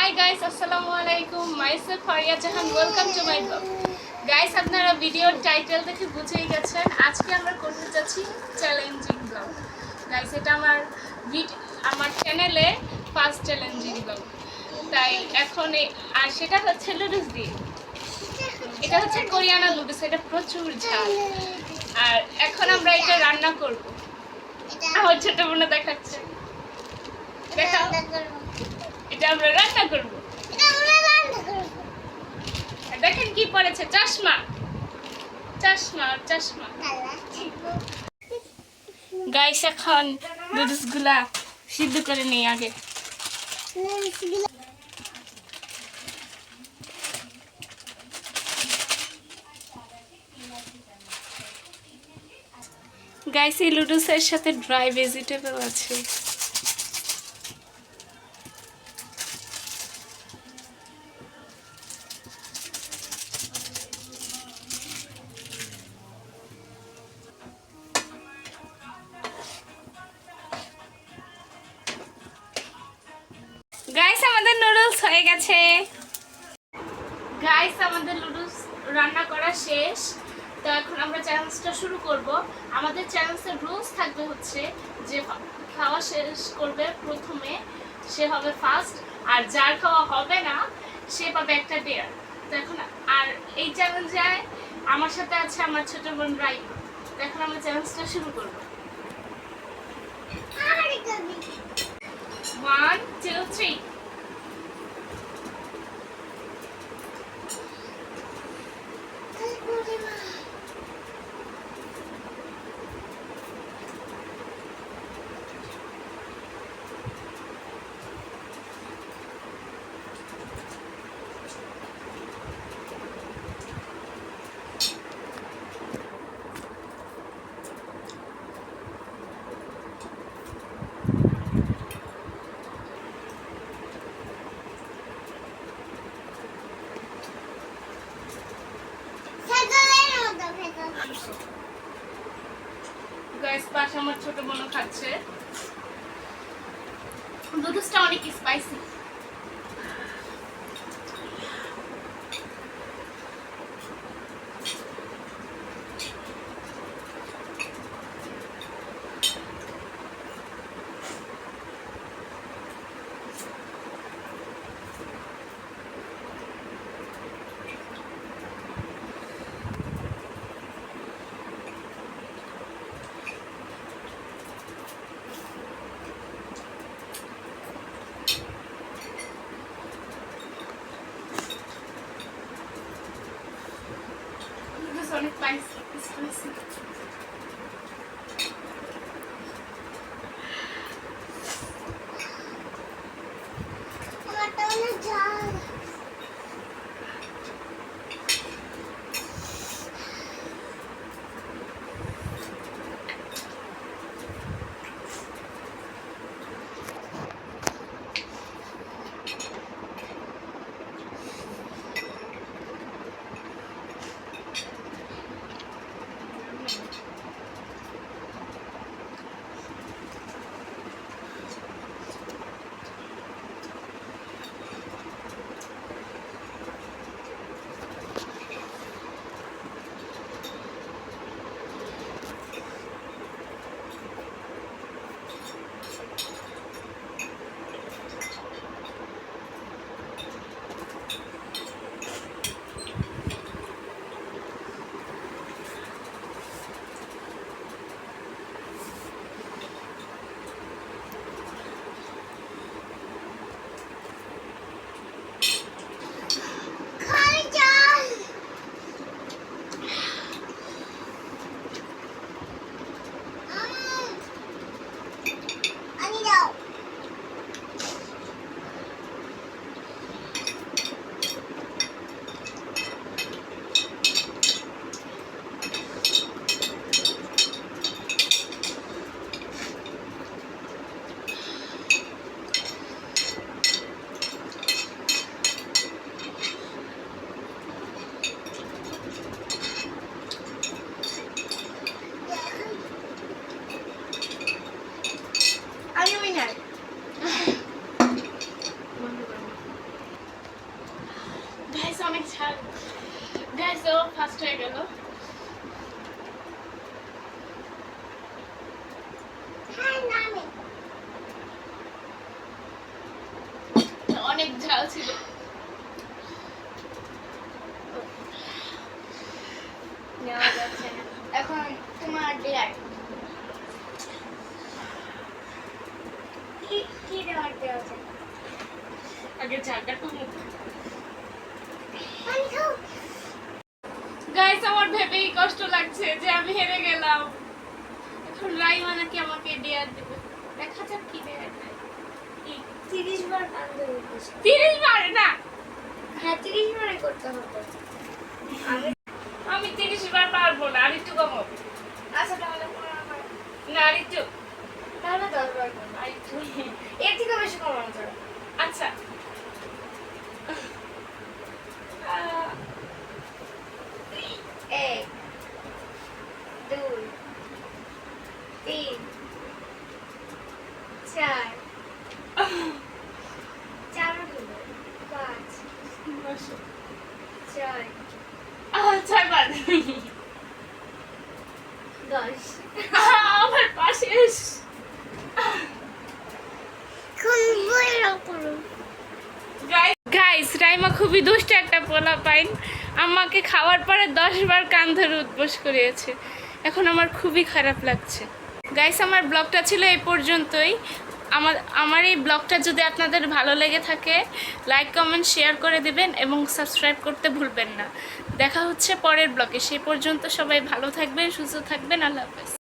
High guys আসসালামু আলাইকুম myself Faria Jahan welcome to my blog guys আপনারা ভিডিওর টাইটেল দেখে বুঝেই গেছেন। আজকে আমরা করতে যাচ্ছি চ্যালেঞ্জিং ব্লগ গাইস এটা আমার আমার চ্যানেলে ফার্স্ট চ্যালেঞ্জিং ব্লগ তাই এখন আর সেটা হচ্ছে লুডুস দিয়ে। এটা হচ্ছে কোরিয়ানা লুডুস এটা প্রচুর ঝাল। আর এখন আমরা এটা রান্না করব। আমার ছোট বোনা দেখাচ্ছে। দেখাও। এটা আমরা রান্না করব। আর দেখেন কি পড়েছে চশমা। চশমা চশমা। গাইস এখন নুডলসগুলা সিদ্ধ করে নিই আগে। গাইস এই লুডুসের সাথে ড্রাই ভেজিটেবল আছে। হয়ে গেছে। গাইস আমাদের নুডলস রান্না করা শেষ। তো এখন আমরা চ্যালেঞ্জটা শুরু করব। আমাদের চ্যালেঞ্জের রুলস থাকবে হচ্ছে যে খাওয়া শেষ করবে প্রথমে সে হবে ফার্স্ট আর যার খাওয়া হবে না সে পাবে একটা ডেয়ার তো এখন আর এই চ্যালেঞ্জে আমার সাথে আছে আমার ছোট বোন রাই তো এখন আমরা চ্যালেঞ্জটা শুরু করব। ওয়ান টু থ্রি গাইস আমার ছোট বোনও খাচ্ছে। নুডলসটা অনেক স্পাইসি নুডলস অনেক স্পাইসি স্পাইসি অনেক ছিল। এখন তোমার ডিলার কি দেওয়ার দেওয়া আগে ঝালটা একটু মুখ গাইস আমার ভেবেই কষ্ট লাগছে যে আমি হেরে গেলাম। এখন রাইমা নাকি আমাকে ডেয়ার দেবে। দেখা যাক কি ডেয়ার দেয়? তিরিশ বার গান তিরিশ বার? না। হ্যাঁ তিরিশ বারে করতে হবে। আমি আমি তিরিশ বার পারব না আর একটু কমাবো আচ্ছা তাহলে না আর একটু। তাহলে দশ বার করব। এর থেকে বেশি কমানো যাবে আচ্ছা। বসো। ছয় আহ, ছয়বার দশ আমার পাশে। গাইস রাইমা খুবই দুষ্ট একটা পোলা পাইন। আমাকে খাওয়ার পরে দশ বার কান ধরে উদ্বোস করিয়েছে। এখন আমার খুবই খারাপ লাগছে। গাইস আমার ব্লগটা ছিল এই পর্যন্তই। আমার আমার এই ব্লগটা যদি আপনাদের ভালো লেগে থাকে লাইক কমেন্ট শেয়ার করে দেবেন এবং সাবস্ক্রাইব করতে ভুলবেন না। দেখা হচ্ছে পরের ব্লগে। সেই পর্যন্ত সবাই ভালো থাকবেন, সুস্থ থাকবেন। আল্লাহ হাফেজ।